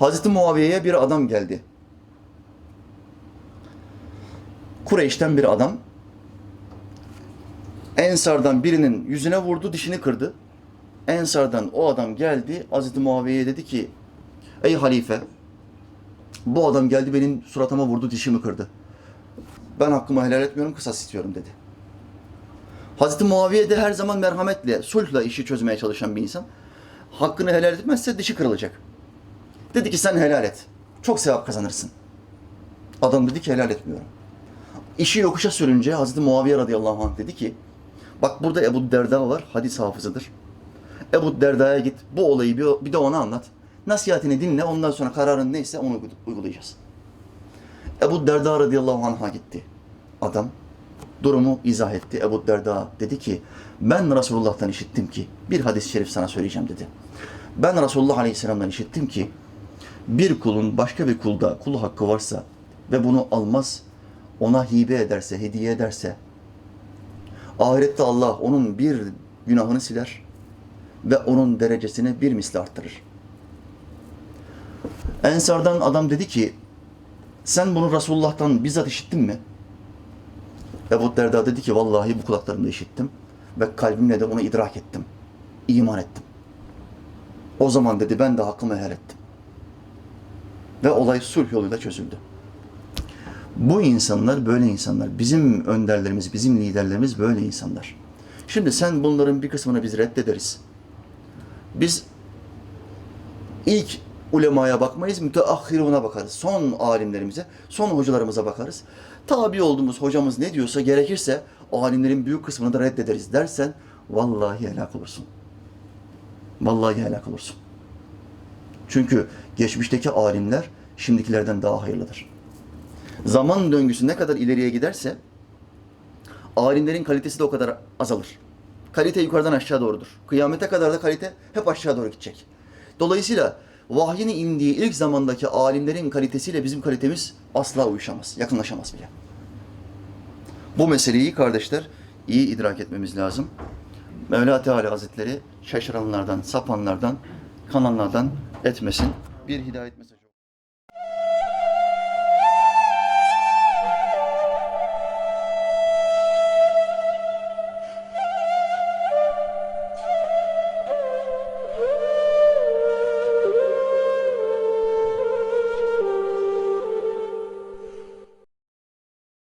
Hazreti Muaviye'ye bir adam geldi. Kureyş'ten bir adam. Ensardan birinin yüzüne vurdu, dişini kırdı. Ensardan o adam geldi, Hazreti Muaviye'ye dedi ki, Ey halife, bu adam geldi benim suratıma vurdu, dişimi kırdı. Ben hakkımı helal etmiyorum, kısas istiyorum dedi. Hazreti Muaviye de her zaman merhametle, sulhla işi çözmeye çalışan bir insan. Hakkını helal etmezse dişi kırılacak. Dedi ki sen helal et. Çok sevap kazanırsın. Adam dedi ki helal etmiyorum. İşi yokuşa sürünce Hazreti Muaviye radıyallahu anh dedi ki bak burada Ebu Derda var, hadis hafızıdır. Ebu Derda'ya git, bu olayı bir, bir de ona anlat. Nasihatini dinle, ondan sonra kararın neyse onu uygul- uygulayacağız. Ebu Derda radıyallahu anh'a gitti. Adam durumu izah etti. Ebu Derda dedi ki ben Resulullah'tan işittim ki bir hadis-i şerif sana söyleyeceğim dedi. Ben Resulullah aleyhisselamdan işittim ki bir kulun başka bir kulda kul hakkı varsa ve bunu almaz, ona hibe ederse, hediye ederse ahirette Allah onun bir günahını siler ve onun derecesini bir misli arttırır. Ensardan adam dedi ki sen bunu Resulullah'tan bizzat işittin mi? Ebu Derda dedi ki vallahi bu kulaklarımda işittim ve kalbimle de onu idrak ettim. İman ettim. O zaman dedi ben de hakkımı helal ettim. Ve olay sulh yoluyla çözüldü. Bu insanlar böyle insanlar. Bizim önderlerimiz, bizim liderlerimiz böyle insanlar. Şimdi sen bunların bir kısmını biz reddederiz. Biz ilk ulemaya bakmayız, müteahhiruna bakarız. Son alimlerimize, son hocalarımıza bakarız. Tabi olduğumuz hocamız ne diyorsa gerekirse alimlerin büyük kısmını da reddederiz dersen vallahi helak olursun. Vallahi helak olursun. Çünkü geçmişteki alimler şimdikilerden daha hayırlıdır. Zaman döngüsü ne kadar ileriye giderse alimlerin kalitesi de o kadar azalır. Kalite yukarıdan aşağı doğrudur. Kıyamete kadar da kalite hep aşağı doğru gidecek. Dolayısıyla vahyin indiği ilk zamandaki alimlerin kalitesiyle bizim kalitemiz asla uyuşamaz, yakınlaşamaz bile. Bu meseleyi kardeşler iyi idrak etmemiz lazım. Mevla Teala Hazretleri şaşıranlardan, sapanlardan, kananlardan etmesin. Bir hidayet mesajı.